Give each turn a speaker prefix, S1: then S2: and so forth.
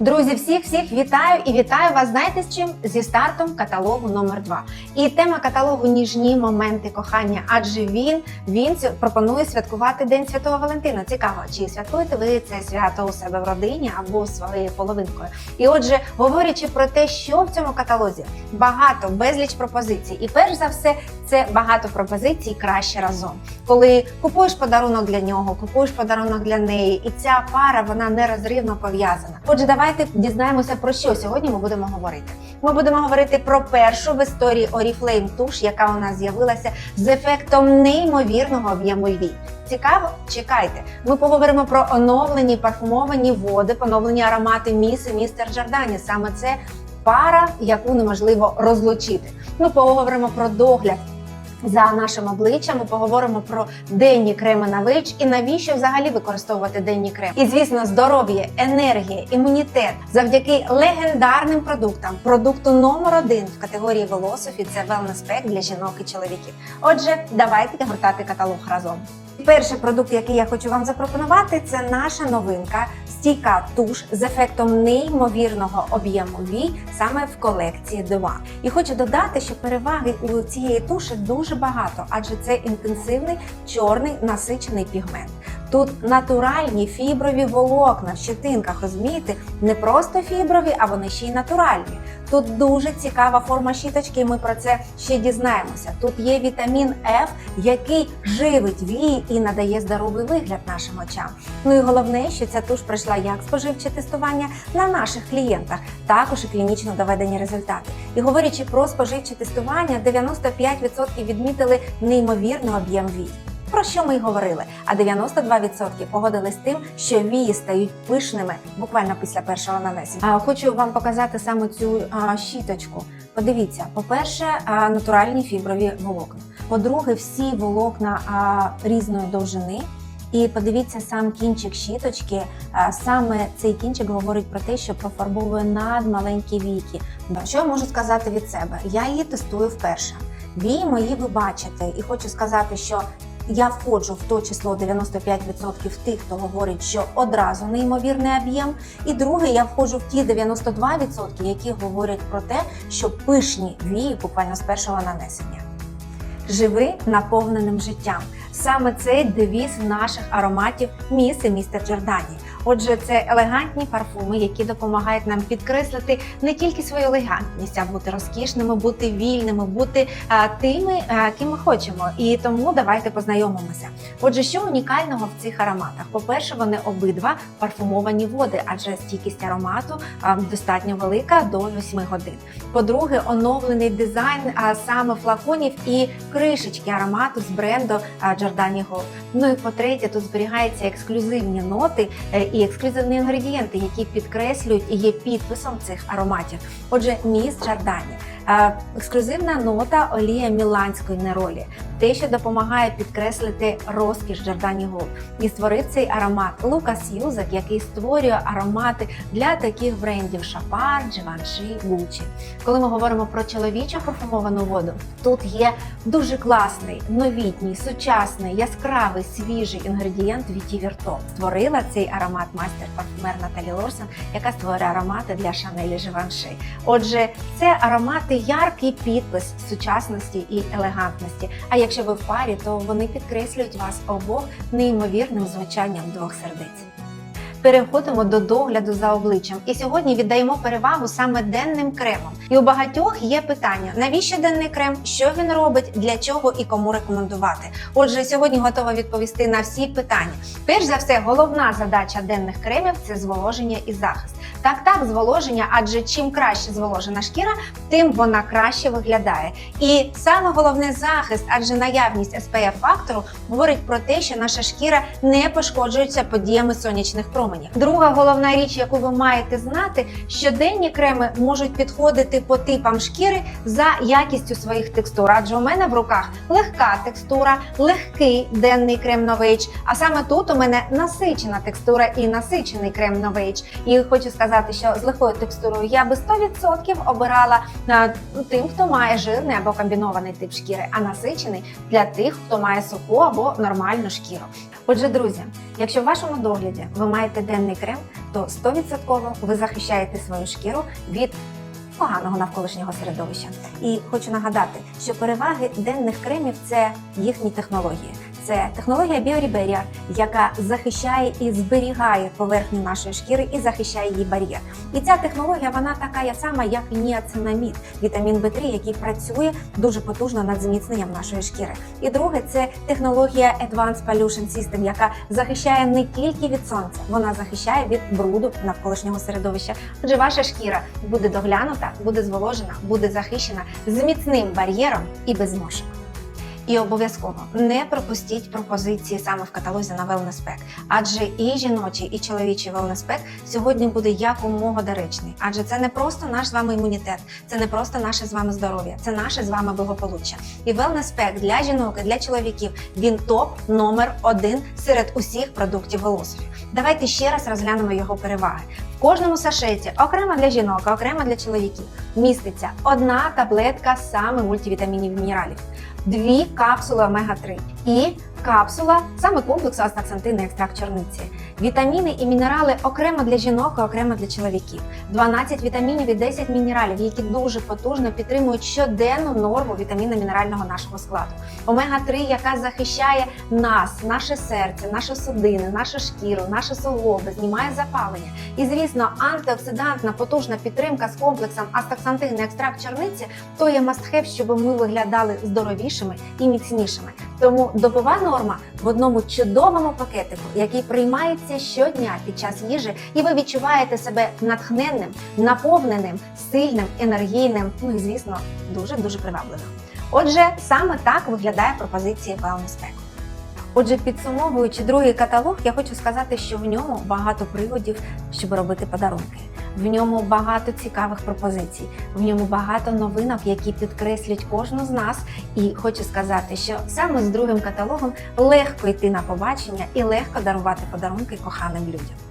S1: Друзі, всіх всіх вітаю і вітаю вас. Знаєте з чим? Зі стартом каталогу номер 2 І тема каталогу ніжні моменти кохання. Адже він він пропонує святкувати День Святого Валентина. Цікаво, чи святкуєте ви це свято у себе в родині або своєю половинкою? І отже, говорячи про те, що в цьому каталозі багато безліч пропозицій. І перш за все, це багато пропозицій краще разом. Коли купуєш подарунок для нього, купуєш подарунок для неї, і ця пара вона нерозривно пов'язана. Отже, давайте дізнаємося про що сьогодні ми будемо говорити. Ми будемо говорити про першу в історії Oriflame туш, яка у нас з'явилася з ефектом неймовірного об'єму вій. Цікаво? Чекайте. Ми поговоримо про оновлені парфумовані води, поновлені аромати Міс містер Джордані. Саме це пара, яку неможливо розлучити. Ми поговоримо про догляд за нашим обличчям. Ми поговоримо про денні креми на вич і навіщо взагалі використовувати денні креми. І звісно, здоров'я, енергія, імунітет завдяки легендарним продуктам. Продукту номер один в категорії Велософі – це Wellness для жінок і чоловіків. Отже, давайте гортати каталог разом. Перший продукт, який я хочу вам запропонувати, це наша новинка стійка туш з ефектом неймовірного об'єму вій саме в колекції 2. І хочу додати, що переваги у цієї туші дуже багато, адже це інтенсивний чорний насичений пігмент. Тут натуральні фіброві волокна в щетинках, розумієте, не просто фіброві, а вони ще й натуральні. Тут дуже цікава форма щіточки, і ми про це ще дізнаємося. Тут є вітамін F, який живить вії і надає здоровий вигляд нашим очам. Ну і головне, що ця туш пройшла як споживче тестування на наших клієнтах, також і клінічно доведені результати. І говорячи про споживче тестування, 95% відмітили неймовірний об'єм вій. Про що ми й говорили? А 92% погодились з тим, що вії стають пишними буквально після першого нанесення. А хочу вам показати саме цю а, щіточку. Подивіться, по-перше, натуральні фіброві волокна. По-друге, всі волокна а, різної довжини. І подивіться сам кінчик щіточки. Саме цей кінчик говорить про те, що профарбовує надмаленькі віки. Що я можу сказати від себе? Я її тестую вперше. Вії мої ви бачите, і хочу сказати, що я входжу в то число 95% тих, хто говорить, що одразу неймовірний об'єм. І друге, я входжу в ті 92%, які говорять про те, що пишні вії буквально з першого нанесення. Живи наповненим життям. Саме цей девіз наших ароматів Міс і містер Джордані. Отже, це елегантні парфуми, які допомагають нам підкреслити не тільки свою елегантність, а бути розкішними, бути вільними, бути а, тими, а, ким ми хочемо. І тому давайте познайомимося. Отже, що унікального в цих ароматах? По-перше, вони обидва парфумовані води, адже стійкість аромату а, достатньо велика до 8 годин. По-друге, оновлений дизайн а саме флаконів і кришечки аромату з бренду а, Giordani Gold. Ну і по-третє, тут зберігаються ексклюзивні ноти е, і ексклюзивні інгредієнти, які підкреслюють і є підписом цих ароматів. Отже, міс Джордані. Е, Ексклюзивна нота олія міланської неролі, те, що допомагає підкреслити розкіш Джордані Gold. І створив цей аромат Лукас Юзак, який створює аромати для таких брендів Шапар, Givenchy, Gucci. Коли ми говоримо про чоловічу парфумовану воду, тут є дуже класний, новітній, сучасний, яскравий, свіжий інгредієнт Vitiver Top. Створила цей аромат майстер-парфумер Наталі Лорсон, яка створює аромати для Шанелі Givenchy. Отже, це аромати яркий підпис сучасності і елегантності. А якщо ви в парі, то вони підкреслюють вас обох неймовірним звучанням двох сердець. Переходимо до догляду за обличчям, і сьогодні віддаємо перевагу саме денним кремам. І у багатьох є питання: навіщо денний крем, що він робить, для чого і кому рекомендувати. Отже, сьогодні готова відповісти на всі питання. Перш за все, головна задача денних кремів це зволоження і захист. Так, так, зволоження, адже чим краще зволожена шкіра, тим вона краще виглядає. І саме головне захист, адже наявність SPF фактору говорить про те, що наша шкіра не пошкоджується подіями сонячних променів. Друга головна річ, яку ви маєте знати, що денні креми можуть підходити по типам шкіри за якістю своїх текстур. Адже у мене в руках легка текстура, легкий денний крем Novage, А саме тут у мене насичена текстура і насичений крем Novage. І хочу сказати. Сказати, що з легкою текстурою я би 100% обирала е, тим, хто має жирний або комбінований тип шкіри, а насичений для тих, хто має суху або нормальну шкіру. Отже, друзі, якщо в вашому догляді ви маєте денний крем, то 100% ви захищаєте свою шкіру від поганого навколишнього середовища. І хочу нагадати, що переваги денних кремів це їхні технології. Це технологія Біоріберія, яка захищає і зберігає поверхню нашої шкіри і захищає її бар'єр. І ця технологія вона така сама, як і ніацинамід, вітамін В3, який працює дуже потужно над зміцненням нашої шкіри. І друге, це технологія Advanced Pollution System, яка захищає не тільки від сонця, вона захищає від бруду навколишнього середовища. Отже, ваша шкіра буде доглянута, буде зволожена, буде захищена з міцним бар'єром і без зморшок. І обов'язково не пропустіть пропозиції саме в каталозі на Wellness Pack, адже і жіночий, і чоловічий Wellness Pack сьогодні буде якомога доречний. Адже це не просто наш з вами імунітет, це не просто наше з вами здоров'я, це наше з вами благополуччя. І Wellness Pack для жінок і для чоловіків він топ номер один серед усіх продуктів Велосові. Давайте ще раз розглянемо його переваги. В кожному сашеті, окремо для жінок, окремо для чоловіків, міститься одна таблетка саме мультивітамінів і мінералів, дві капсули омега-3 і капсула саме комплексу астаксантинний екстракт чорниці. Вітаміни і мінерали окремо для жінок, і окремо для чоловіків. 12 вітамінів і 10 мінералів, які дуже потужно підтримують щоденну норму вітамінно-мінерального нашого складу. Омега-3, яка захищає нас, наше серце, наші судини, нашу шкіру, наші суглоби, знімає запалення. І звісно, антиоксидантна потужна підтримка з комплексом астаксантинний екстракт чорниці то є мастхев, щоб ми виглядали здоровішими і міцнішими. Тому добова норма в одному чудовому пакетику, який приймається щодня під час їжі, і ви відчуваєте себе натхненним, наповненим, сильним, енергійним, ну і звісно, дуже дуже привабливим. Отже, саме так виглядає пропозиція Wellness Pack. Отже, підсумовуючи другий каталог, я хочу сказати, що в ньому багато приводів, щоб робити подарунки. В ньому багато цікавих пропозицій, в ньому багато новинок, які підкреслюють кожну з нас. І хочу сказати, що саме з другим каталогом легко йти на побачення і легко дарувати подарунки коханим людям.